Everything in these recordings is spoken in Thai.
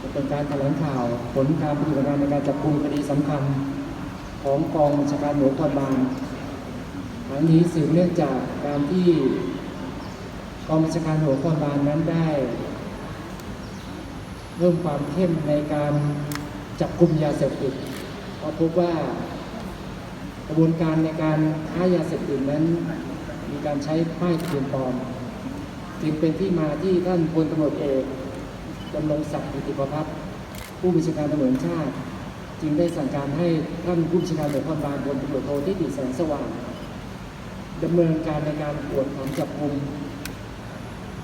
จะเป็นการแถลงข่าวผลการปฏิบัติงานในการจับกุมคดีสำคัญ ของกองบัญชาการหน่วยนครบาลทั้งนี้สืบเนื่องจากการที่กองบัญชาการหน่วยนครบาลนั้นได้เพิ่มความเข้มในการจับกลุ่มยาเสพติดเพราะพบว่ากระบวนการในการค้ายาเสพติดนั้น มีการใช้ป้ายเบียนปลอมจึงเป็นที่มาที่ท่านพลตำรวจเอก ดำรงศักดิ์กิติประพัฒน์ผู้บัญชาการตำรวจชาติ จึงได้สั่งการให้ท่านผู้บัญชาการตำรวจนครบาลพลตำรวจโทที่ติแสงสว่างดำเนินการในการตรวจขังจับกลุ่ม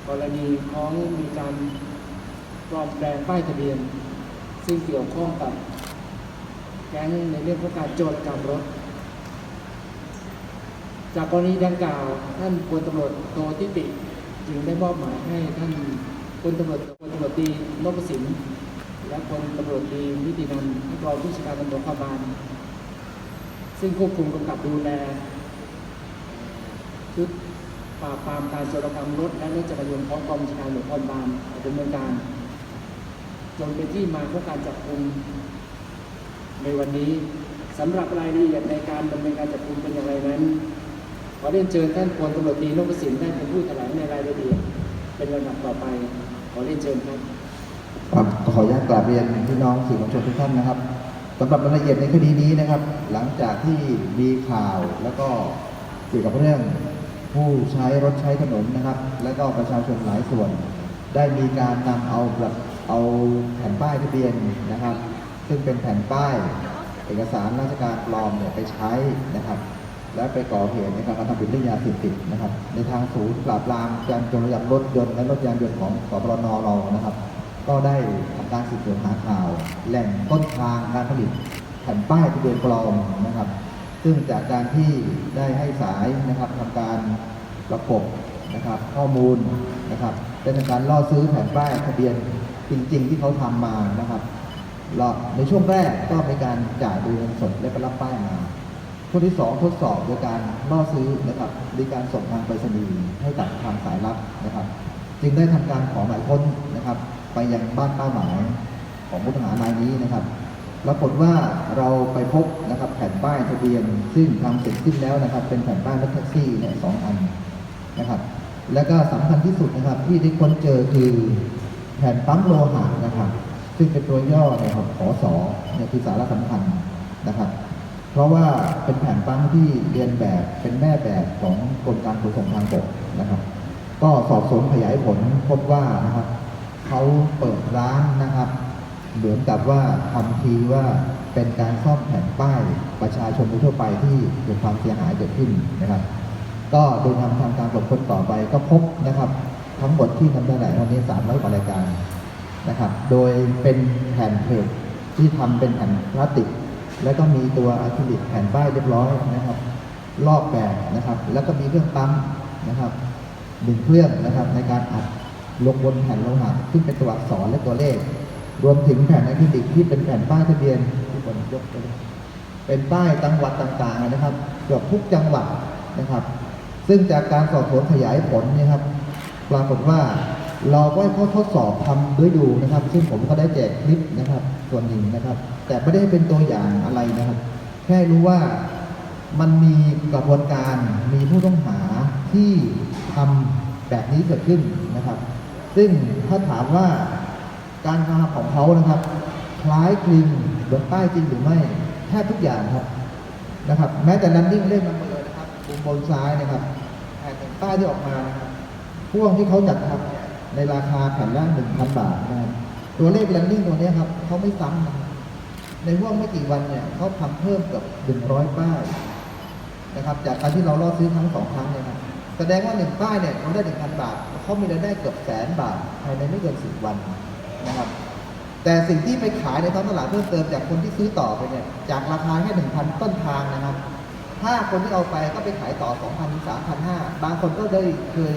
กรณีของมีการปลอมแปลงป้ายทะเบียน ซึ่งเกี่ยวข้องกับแก๊งในเรื่องของการโจรกรรมรถ จากกรณีดังกล่าวท่านพลตำรวจโททิติ จึงได้มอบหมายให้ท่าน พลตำรวจพลตำรวจตีนพสินและพลตำรวจตีนิตินันท์ท่านรองผู้บัญชาการตำรวจนครบาลซึ่งควบคุมกำกับดูแลชุดปราบปรามการโจรกรรมรถ และรถจักรยานยนต์ของกองบัญชาการตำรวจนครบาลดำเนินการจนเป็นที่มาของการจับกุมในวันนี้สำหรับรายละเอียดในการดำเนินการจับกุมเป็นอย่างไรนั้นขอเรียนเชิญท่านพลตำรวจตรีนพสินได้เป็นผู้แถลงในรายละเอียดเป็นลำดับต่อไป ขอเรียนเชิญครับครับขออนุญาตกราบเรียนพี่น้องสื่อมวลชนทุกท่านนะครับสำหรับรายละเอียดในคดีนี้นะครับ หลังจากที่มีข่าวแล้วก็เกี่ยวกับเรื่องผู้ใช้รถใช้ถนนนะครับ และก็ประชาชนหลายส่วน ได้มีการนำเอาแบบเอาแผ่นป้ายทะเบียนนะครับ ซึ่งเป็นแผ่นป้าย เอกสารราชการปลอมเนี่ยไปใช้นะครับ และไปก่อเหตุในการกระทำผิดเรื่องยาเสพติดนะครับ ในทางศูนย์ปราบปรามการจรกรรรถยนต์และรถยานยนต์ของกปรนเรานะครับ ก็ได้ทำการสืบสวนหาข่าว แหล่งต้นทางการผลิตแผ่นป้ายทะเบียนปลอมนะครับ ซึ่งจากการที่ได้ให้สายนะครับทำการประกบนะครับ ข้อมูลนะครับได้ทำการล่อซื้อแผ่นป้ายทะเบียนจริง ๆ ที่เขาทำมานะครับในช่วงแรกก็มีการจ่ายโดยเงินสดและก็รับป้ายมา ช่วงที่สองทดสอบโดยการล่อซื้อนะครับมีการส่งทางไปรษณีย์ให้กับทางสายลับนะครับ จึงได้ทำการขอหมายค้นนะครับ ไปยังบ้านเป้าหมายของผู้ต้องหารายนี้นะครับปรากฏว่าเราไปพบนะครับแผ่นป้ายทะเบียน ซึ่งทำเสร็จสิ้นแล้วนะครับ เป็นแผ่นป้ายรถแท็กซี่เนี่ยสองอันนะครับแล้วก็สำคัญที่สุดนะครับ ที่ได้ค้นเจอคือแผ่นปั๊มโลหะนะครับ ซึ่งเป็นตัวย่อนี่ยครับขอสอเนี่ยคือสาระสำคัญนะครับ เพราะว่าเป็นแผนปั๊มที่เรียนแบบเป็นแม่แบบของกรมการขนส่งทางบกนะครับ ก็สอบสวนขยายผลพบว่านะครับเขาเปิดร้านนะครับ เหมือนกับว่าทำทีว่าเป็นการซ่อมแผ่นป้ายประชาชนทั่วไปที่เกิดความเสียหายเกิดขึ้นนะครับ ก็โดยทำทางการตรวจค้นต่อไปก็พบนะครับ ทั้งหมดที่นำเสนอวันนี้300กว่ารายการนะครับ โดยเป็นแผ่นเพลทที่ทำเป็นแผ่นพลาสติก แล้วก็มีตัวอะคริลิกแผ่นป้ายเรียบร้อยนะครับ รอบแบบนะครับ แล้วก็มีเครื่องปั๊มนะครับหนึ่งเครื่องนะครับ ในการอัดลงบนแผ่นโลหะซึ่เป็นตัวอักษรและตัวเลข รวมถึงแผ่นอะคริลิกที่เป็นแผ่นป้ายทะเบียนที่บนยกไปเป็นป้ายจังหวัดต่างๆนะครับ เกือบทุกจังหวัดนะครับ ซึ่งจากการสอบสวนขยายผลนี่ยครับ ปรากฏว่า เราก็ให้เขาทดสอบทำด้วยดูนะครับ ซึ่งผมก็ได้แจกคลิปนะครับ ส่วนหนึ่งนะครับ แต่ไม่ได้เป็นตัวอย่างอะไรนะครับ แค่รู้ว่ามันมีกระบวนการมีผู้ต้องหาที่ทำแบบนี้เกิดขึ้นนะครับ ซึ่งถ้าถามว่าการกระทำของเขานะครับ คล้ายคลึงเหมือนป้ายจริงหรือไม่แทบทุกอย่างครับนะครับ แม้แต่ landing เล่มมันเลยนะครับมุมบนซ้ายนะครับแผ่นเป็นป้ายที่ออกมานะครับพ่วงที่เขาจัดทำ ในราคาแผ่นละหนึ่งพันบาทนะครับตัวเลข landing ตัวนี้ครับเขาไม่ซ้ำนะในห่วงไม่กี่วันเนี่ยเขาทำเพิ่มเกับหนึ่งร้อยป้ายนะครับ จากการที่เราล่อซื้อครั้งสองครั้งเนี่ยครับแสดงว่าหนึ่งป้ายเนี่ยเขาได้หนึ่งพันบาทเขามีรายได้เกือบแสนบาทภายในไม่เกินสิบวันนะครับ แต่สิ่งที่ไปขายในท้องตลาดเพิ่มเติมจากคนที่ซื้อต่อไปเนี่ยจากราคาแค่หนึ่งพันต้นทางนะครับถ้าคนที่เอาไปก็ไปขายต่อ2,000ถึง3,500บางคนก็ได้เคย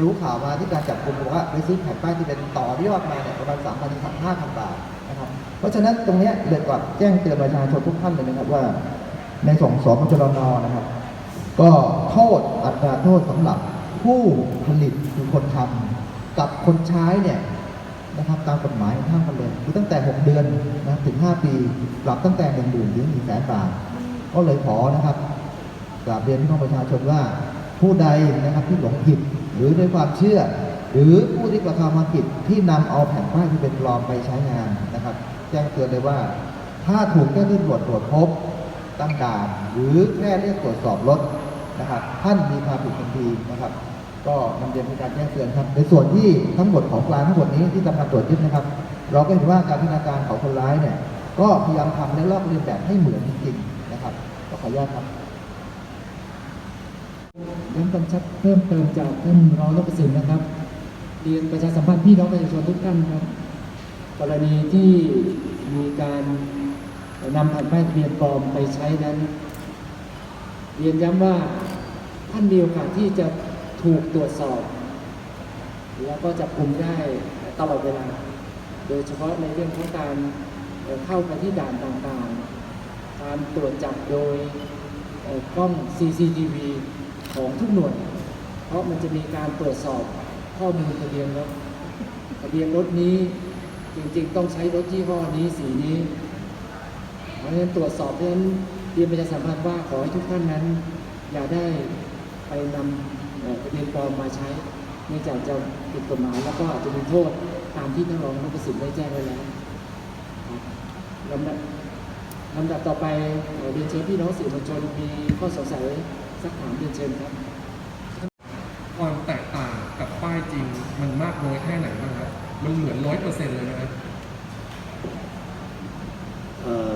รู้ข่าวมาที่การจับกลุ่มบอกว่าไปซื้อแผ่นป้ายที่เป็นต่อยอดมาเนี่ยประมาณ 3,000ถึง5,000 บาทนะครับ เพราะฉะนั้นตรงนี้ยเลยก่อนแจ้งเตือนประชาชนทุกท่านเลยนะครับว่า ในส่งสองจรนนะครับ ก็โทษอัตราโทษสำหรับผู้ผลิตหคนทำกับคนใช้เนี่ยนะครับตามกฎหมายห้ามกันเลยคือตั้งแต่ 6 เดือนนะถึง 5 ปีปรับตั้งแต่1 0 0 0 0ถึง1แสนบาทก็เลยขอนะครับกราบเรียนพี่น้องประชาชนว่า ผู้ใดนะครับที่หลงผิดหรือด้วยความเชื่อ หรือผู้ที่กระทำความผิดที่นำเอาแผ่นป้ายที่เป็นปลอมไปใช้งานนะครับ แจ้งเตือนเลยว่า ถ้าถูกเจ้าหน้าที่ตรวจตรวจพบตั้งด่านหรือแค่เรียกตรวจสอบรถนะครับ ท่านมีความผิดทันทีนะครับ ก็นำเรียนเป็นการแจ้งเตือนครับ ในส่วนที่ทั้งหมดของกลางทั้งหมดนี้ที่ทำการตรวจยึดนะครับ เราก็เห็นว่าการพิจารณาการของคนร้ายเนี่ยก็พยายามทำและลอกเลียนแบบให้เหมือนจริงๆนะครับ ก็ขออนุญาตครับ ย้ำกำชับเพิ่มเติมจากท่านรองนพสินนะครับ เรียนประชาสัมพันธ์พี่น้องประชาชนทุกท่านครับ กรณีที่มีการนำแผ่นป้ายทะเบียนปลอมไปใช้นั้น เรียนย้ำว่าท่านมีโอกาสที่จะถูกตรวจสอบ แล้วก็จับกลุ่มได้ตลอดเวลา โดยเฉพาะในเรื่องของการเข้าไปที่ด่านต่างๆ การตรวจจับโดยกล้อง CCTV ของทุกหน่วย เพราะมันจะมีการตรวจสอบข้อมูลทะเบียนรถทะเบียนรถนี้จริงๆ ต้องใช้รถยี่ห้อนี้สีนี้ เพราะฉะนั้นตรวจสอบเพราะฉะนั้นเรียนประชาสัมพันธ์ว่าขอให้ทุกท่านนั้น อย่าได้ไปนำทะเบียนปลอมมาใช้เนื่องจากจะผิดกฎหมายแล้วก็อาจจะมีโทษตามที่ท่านรองนพสิทธิ์ได้แจ้งไว้แล้วลำดับลำดับต่อไปเรียนเชิญพี่น้องสื่อมวลชนมีข้อสงสัย สักถามเรียนเชิญครับ ความแตกต่างกับป้ายจริงมันมากน้อยแค่ไหนบ้างครับ มันเหมือนร้อยเปอร์เซ็นต์เลยนะครับเอ่อ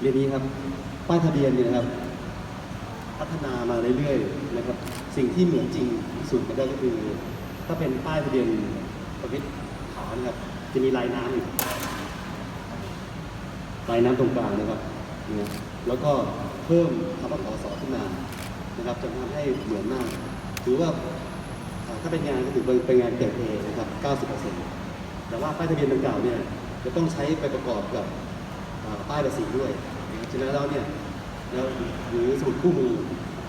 เรียนนี้ครับ ป้ายทะเบียนเนี่ยนะครับ พัฒนามาเรื่อยๆนะครับ สิ่งที่เหมือนจริงที่สุดก็ได้ก็คือ ถ้าเป็นป้ายทะเบียนประเภทขาวนะครับ จะมีลายน้ำอยู่ลายน้ำตรงกลางนะครับเนี่ยแล้วก็เพิ่มคำว่าขอสอขึ้นมา นะครับจะทำให้เหมือนมาก ถือว่าถ้าเป็นงานก็ถือเป็นงานเกิดเอนะครับ 90%แต่ว่าป้ายทะเบียนดังกล่าวเนี่ยจะต้องใช้ไปประกอบกับป้ายภาษีด้วยฉะนั้นแล้วเนี่ยแล้วหรือสมุดคู่มือ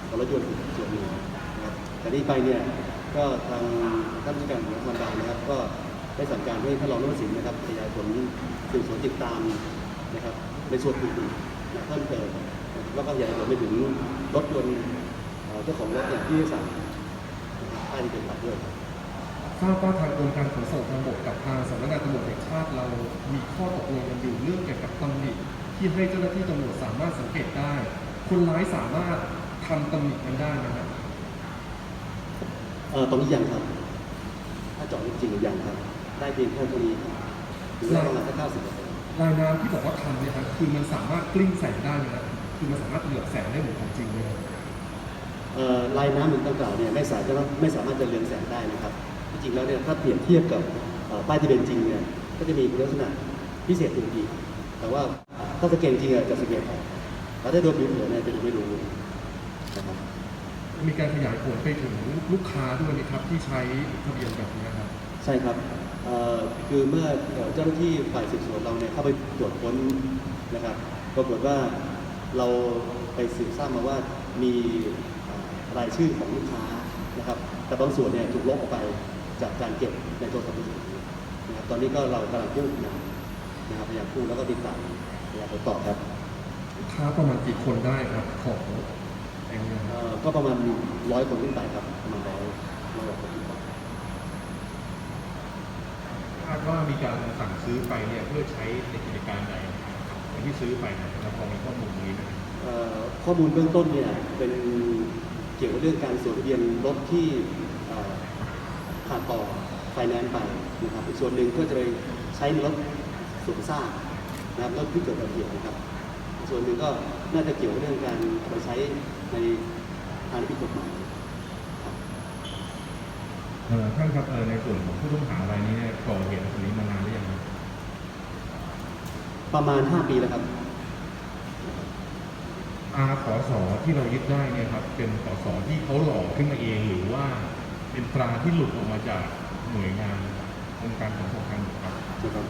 ของรถยนต์ส่วนหนึ่งนะครับแต่นี้ไปเนี่ยก็ทางท่านผู้การของรัฐบาลนะครับ ก็ได้สั่งการให้ท่านรองนพสินนะครับขยายผลสืบสวนติดตามนะครับในส่วนอื่นๆเพิ่มเติมแล้วก็ขยายผลไปถึงรถยนต์ เอ่อเจ้าของรถเนี่ยที่สั่งนะครับป้ายทะเบียนขับด้วยครับทราบว่าทางกรมการขนส่งทางบกกับทางสำนักงานตำรวจแห่งชาติเรามีข้อตกลงกันอยู่เรื่องเกี่ยวกับตำหนิที่ให้เจ้าหน้าที่ตำรวจสามารถสังเกตได้ คนร้ายสามารถทำตำหนิกันได้นะครับเอ่อตรงนี้ยังครับ ถ้าเจาะจริงๆยังครับ ได้เพียงแค่เท่านี้ครับหรือว่าประมาณแค่เก้าสิบเปอร์เซ็นต์ลายน้ำที่บอกว่าทำเนี่ยครับคือมันสามารถกลิ้งแสงได้ไหมครับคือมันสามารถเหลือบแสงได้เหมือนของจริงเลยครับเอ่อ ลายน้ำเหมือนดังกล่าวเนี่ยไม่สามารถไม่สามารถจะเรืองแสงได้นะครับ จริงๆแล้วเนี่ยถ้าเปรียบเทียบกับเอ่อป้ายทะเบียนจริงเนี่ยก็จะมีคุณลักษณะพิเศษอื่นอีกแต่ว่าถ้าสแกนจริงอะจะสแกนออกแต่ถ้าโดนผิวเผินเนี่ยจะดูไม่รู้นะครับมีการขยายผลไปถึงลูกค้าด้วยไหมครับที่ใช้ทะเบียนแบบนี้ครับ ใช่ครับเอ่อคือเมื่อเอ่อเจ้าหน้าที่ฝ่ายสืบสวนเราเนี่ยเข้าไปตรวจค้นนะครับปรากฏว่าเราไปสืบทราบมาว่ามีเอ่อ รายชื่อของลูกค้านะครับ แต่บางส่วนเนี่ยถูกลบออกไปจากการเก็บในโทรศัพท์มือถือนะครับตอนนี้ก็เรากำลังพูดนะนะครับพยายามพูดแล้วก็ติดตามพยายามตอบครับลูกค้าประมาณกี่คนได้ครับของแองเงินเอ่อก็ประมาณร้อยคนขึ้นไปครับประมาณร้อยร้อยคนขึ้นไป คาดว่ามีการสั่งซื้อไปเนี่ยเพื่อใช้ในกิจการใดอย่างที่ซื้อไปเนี่ยเราพอมีข้อมูลตรงนี้ไหม เอ่อข้อมูลเบื้องต้นเนี่ยเป็น เกี่ยวกับเรื่องการสวมทะเบียนรถที่เอ่อขาดต่อไฟแนนซ์ไปนะครับอีกส่วนหนึ่งก็จะไปใช้ในรถสวมซ่ากนะครับรถที่เกิดอุบัติเหตุนะครับอีกส่วนหนึ่งก็น่าจะเกี่ยวกับเรื่องการเอาไปใช้ในทางที่ผิดกฎหมายครับเอ่อท่านครับเอ่อในส่วนของผู้ต้องหารายนี้เนี่ยก่อเหตุแบบนี้มานานหรือยังครับประมาณ 5 ปีแล้วครับ อาขอสอที่เรายึดได้เนี่ยครับเป็นขอสอที่เขาหล่อขึ้นมาเองหรือว่าเป็นตราที่หลุดออกมาจากหน่วยงานองค์การขนส่งทางบกครับ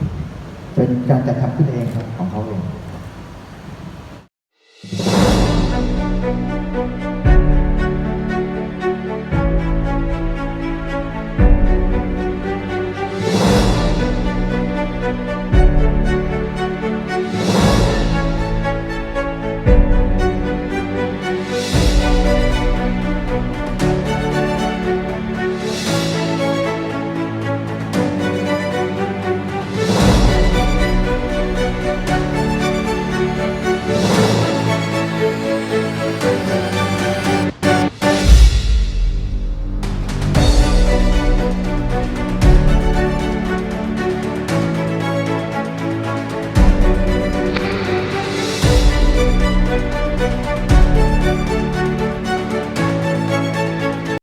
เป็นการจัดทำขึ้นเองครับของเขาเอง